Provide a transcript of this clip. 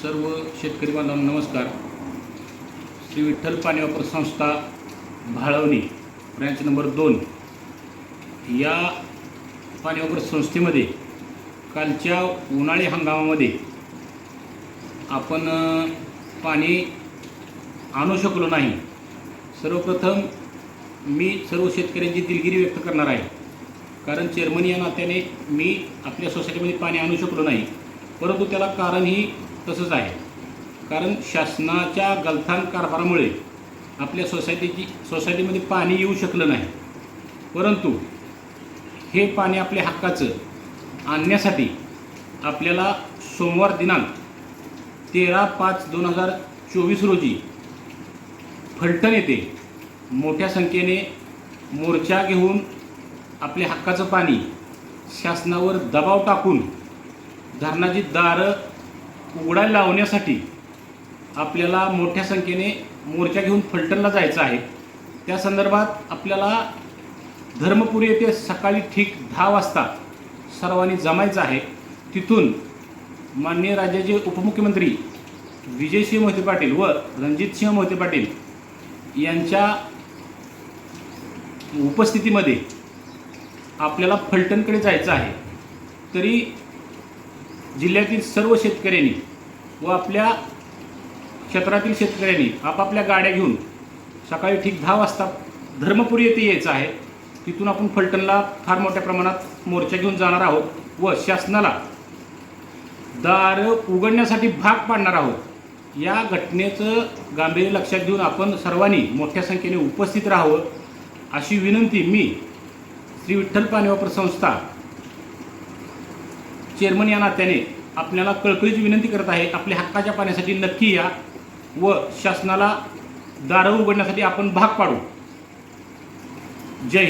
सर्व शेतकरी बांधवांना नमस्कार. श्री विठ्ठल पाणी वापर संस्था भाळवणी ब्रँच नंबर दोन. या पाणी वापर संस्थेमध्ये कालच्या उन्हाळी हंगामामध्ये आपण पाणी आणू शकलो नाही. सर्वप्रथम मी सर्व शेतकऱ्यांची दिलगिरी व्यक्त करणार आहे. कारण चेअरमन या नात्याने मी आपल्या सोसायटीमध्ये पाणी आणू शकलो नाही. परंतु त्याला कारणही तसंच आहे. कारण शासनाच्या गलथान कारभारामुळे आपल्या सोसायटीची सोसायटीमध्ये पाणी येऊ शकलं नाही. परंतु हे पाणी आपल्या हक्काचं आणण्यासाठी आपल्याला सोमवार दिनांक तेरा पाच दोन हजार चोवीस रोजी फलटण येथे मोठ्या संख्येने मोर्चा घेऊन आपल्या हक्काचं पाणी शासनावर दबाव टाकून धरणाची दारं उघडायला लावण्यासाठी आपल्याला मोठ्या संख्येने मोर्चा घेऊन फलटणला जायचं आहे. त्या संदर्भात आपल्याला धर्मपुरी येथे सकाळी ठीक दहा वाजता सर्वांनी जमायचं आहे. तिथून माननीय राज्याचे उपमुख्यमंत्री विजयसिंह मोहिते पाटील व रणजितसिंह मोहिते पाटील यांच्या उपस्थितीमध्ये आपल्याला फलटणकडे जायचं आहे. तरी जिल्ह्यातील सर्व शेतकऱ्यांनी व आपल्या क्षेत्रातील शेतकऱ्यांनी आपापल्या गाड्या घेऊन सकाळी ठीक दहा वाजता धर्मपुरी येथे यायचं आहे. तिथून आपण फलटणला फार मोठ्या प्रमाणात मोर्चा घेऊन जाणार आहोत व शासनाला दार उघडण्यासाठी भाग पाडणार आहोत. या घटनेचं गांभीर्य लक्षात घेऊन आपण सर्वांनी मोठ्या संख्येने उपस्थित राहावं अशी विनंती मी श्री विठ्ठल पाणीवापर संस्था चेअरमन या नात्याने आपल्याला कळकळीची विनंती करत आहे आपल्या हक्काच्या पाण्यासाठी नक्की या व शासनाला दारं उघडण्यासाठी आपण भाग पाडू. जय हिंद.